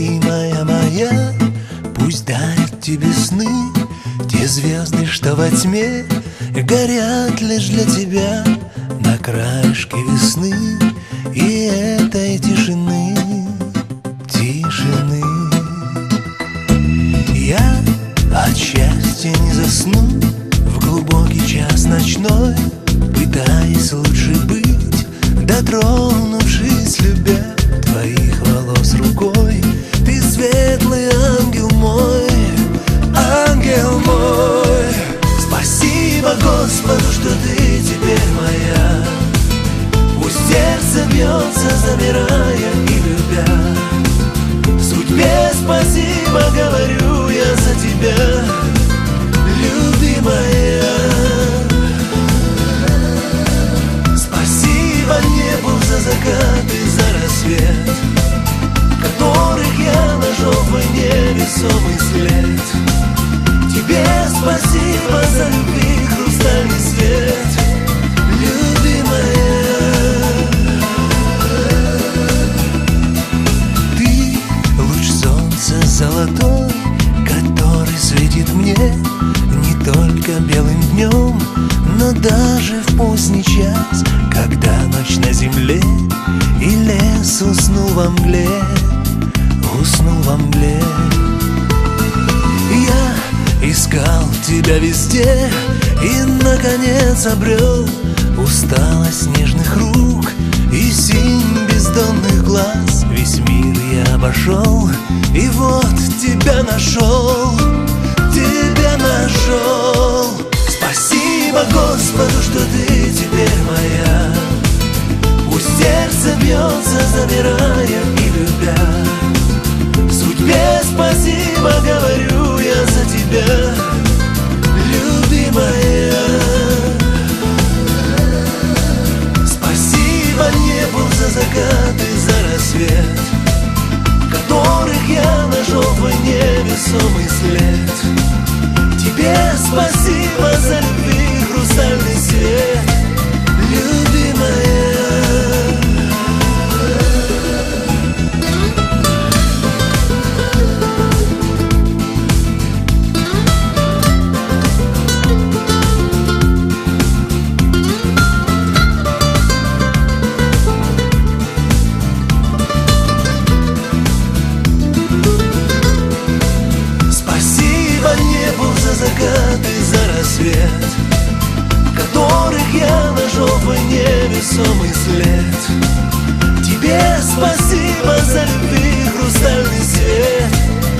любимая моя Пусть дарят тебе сны Те звезды, что во тьме Горят лишь для тебя На краешке весны И этой тишины Тишины. Я от счастья не засну В глубокий час ночной Пытаясь лучше быть Дотронувшись, любя твоих замирая и любя. Судьбе спасибо говорю я за тебя, любимая. Спасибо небу за закат и за рассвет Которых я нашел в войне весомый след. Тебе спасибо за любви даже в поздний час Когда ночь на земле И лес уснул во мгле Уснул во мгле. Я искал тебя везде И, наконец, обрел Усталость нежных рук И синь бездонных глаз. Весь мир я обошел И вот тебя нашел Тебя нашел Спасибо Господу, что ты теперь моя. Пусть сердце бьется, замирая и любя. Судьбе спасибо говорю я за тебя, любимая. Спасибо небу за закат и за рассвет Которых я нашел в войне весомый след. Тебе спасибо за любви свет Которых я нашел в невесомый след Тебе спасибо за любви хрустальный свет.